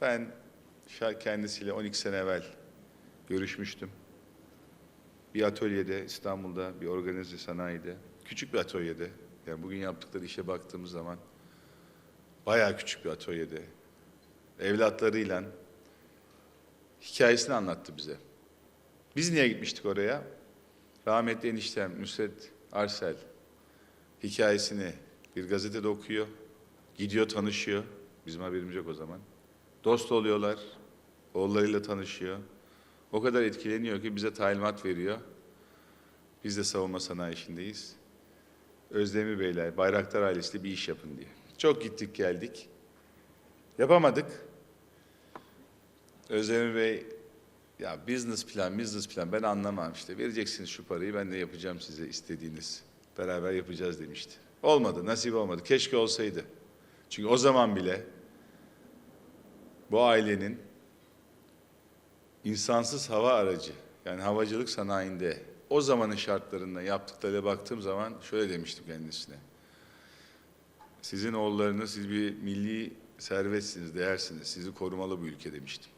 Ben şa- kendisiyle 12 sene evvel görüşmüştüm. Bir atölyede İstanbul'da bir organize sanayide küçük bir atölyede yani bugün yaptıkları işe baktığımız zaman bayağı küçük bir atölyede evlatlarıyla hikayesini anlattı bize. Biz niye gitmiştik oraya? Rahmetli eniştem Nusret Arsel hikayesini bir gazetede okuyor. Gidiyor tanışıyor. Bizim haberimiz yok o zaman. Dost oluyorlar. Oğullarıyla tanışıyor. O kadar etkileniyor ki bize talimat veriyor. Biz de savunma sanayi işindeyiz. Özdemir Beyler, Bayraktar ailesiyle bir iş yapın diye. Çok gittik geldik. Yapamadık. Özdemir Bey ya business plan, business plan ben anlamam işte. Vereceksiniz şu parayı ben de yapacağım size istediğiniz. Beraber yapacağız demişti. Olmadı, nasip olmadı. Keşke olsaydı. Çünkü o zaman bile bu ailenin insansız hava aracı yani havacılık sanayinde o zamanın şartlarında yaptıklarına baktığım zaman şöyle demiştim kendisine. Sizin oğullarınız siz bir milli servetsiniz, değersiniz. Sizi korumalı bu ülke demiştim.